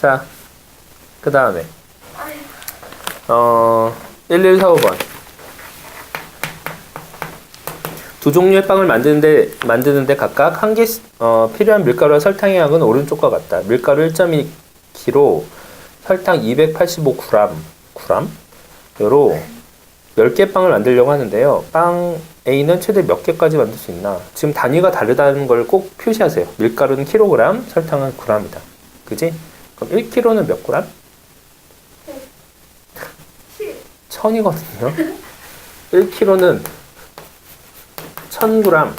자, 그 다음에 어 1145번 두 종류의 빵을 만드는데 만드는데 각각 한 개 어, 필요한 밀가루와 설탕의 양은 오른쪽과 같다. 밀가루 1.2kg, 설탕 285g, g으로 10개 빵을 만들려고 하는데요. 빵 A는 최대 몇 개까지 만들 수 있나? 지금 단위가 다르다는 걸 꼭 표시하세요. 밀가루는 킬로그램, 설탕은 g이다. 그지? 그럼 1kg는 몇 g? 1000이거든요. 1kg는 1000g.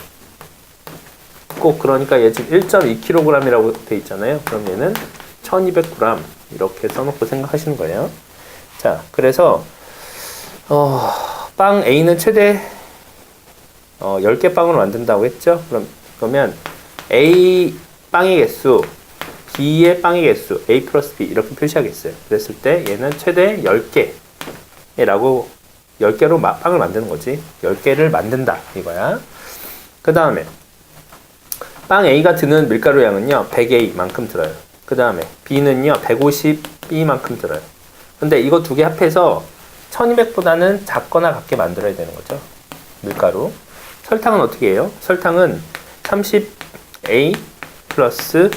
꼭 그러니까 얘 지금 1.2kg이라고 돼 있잖아요. 그럼 얘는 1200g 이렇게 써놓고 생각하시는 거예요. 자, 그래서 어, 빵 A는 최대 어, 10개 빵으로 만든다고 했죠? 그럼, 그러면 A 빵의 개수, B의 빵의 개수, A 플러스 B 이렇게 표시하겠어요. 그랬을 때 얘는 최대 10개라고 10개로 마- 빵을 만드는 거지. 10개를 만든다 이거야. 그 다음에 빵 A가 드는 밀가루 양은요 100A만큼 들어요. 그 다음에 B는요 150B만큼 들어요. 근데 이거 두 개 합해서 1200보다는 작거나 같게 만들어야 되는 거죠. 밀가루. 설탕은 어떻게 해요? 설탕은 30A 플러스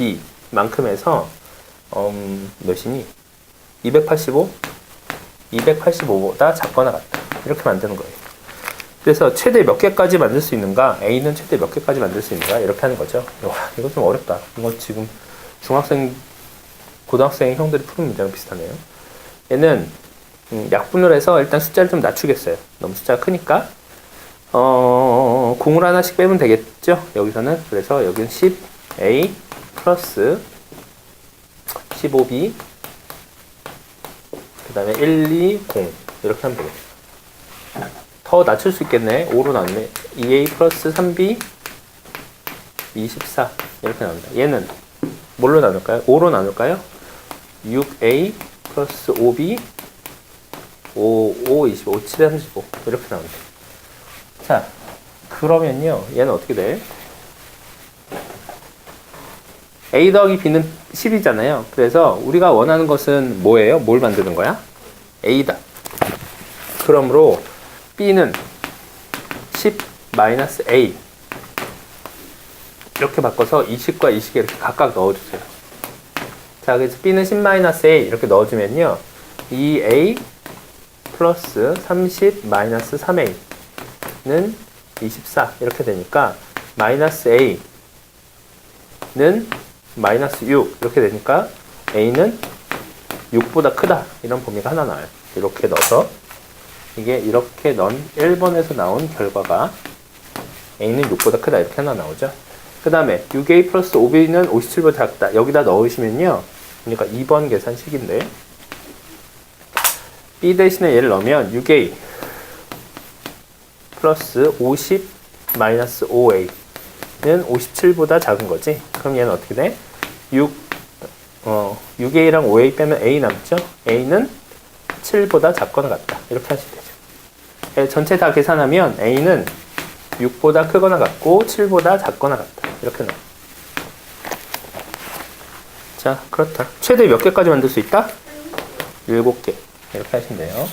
25B 만큼 해서 음, 몇이니? 285? 285보다 작거나 같다. 이렇게 만드는 거예요. 그래서 최대 몇 개까지 만들 수 있는가? A는 최대 몇 개까지 만들 수 있는가? 이렇게 하는 거죠. 와, 이거 좀 어렵다. 이거 지금 중학생, 고등학생 형들이 푸는 문제랑 비슷하네요. 얘는 음, 약분을 해서 일단 숫자를 좀 낮추겠어요. 너무 숫자가 크니까. 어, 공을 하나씩 빼면 되겠죠? 여기서는. 그래서 여기는 10A 플러스 15B 그 다음에 1, 2, 0 이렇게 하면 되겠죠. 더 낮출 수 있겠네. 5로 나누면 2A 플러스 3B 24 이렇게 나옵니다. 얘는 뭘로 나눌까요? 5로 나눌까요? 6A 플러스 5B 5, 5, 25, 7, 35 이렇게 나옵니다. 자, 그러면요. 얘는 어떻게 돼? A 더하기 B는 10이잖아요. 그래서 우리가 원하는 것은 뭐예요? 뭘 만드는 거야? A다. 그러므로 B는 10 마이너스 A 이렇게 바꿔서 20과 20개 이렇게 각각 넣어주세요. 자, 그래서 B는 10 마이너스 A 이렇게 넣어주면요. 2A 플러스 30 마이너스 3A는 24 이렇게 되니까 마이너스 A는 마이너스 6 이렇게 되니까 A는 6보다 크다 이런 범위가 하나 나와요. 이렇게 넣어서 이게 이렇게 넣은 1번에서 나온 결과가 A는 6보다 크다 이렇게 하나 나오죠. 그 다음에 6A 플러스 5B는 57보다 작다. 여기다 넣으시면요. 그러니까 2번 계산식인데 B 대신에 얘를 넣으면 6A 플러스 50 마이너스 5A는 57보다 작은 거지. 그럼 얘는 어떻게 돼? 6, 어, 6A랑 5A 빼면 A 남죠? A는 7보다 작거나 같다. 이렇게 하시면 되죠. 예, 전체 다 계산하면 A는 6보다 크거나 같고 7보다 작거나 같다. 이렇게 나와. 자, 그렇다. 최대 몇 개까지 만들 수 있다? 7개. 이렇게 하시면 돼요.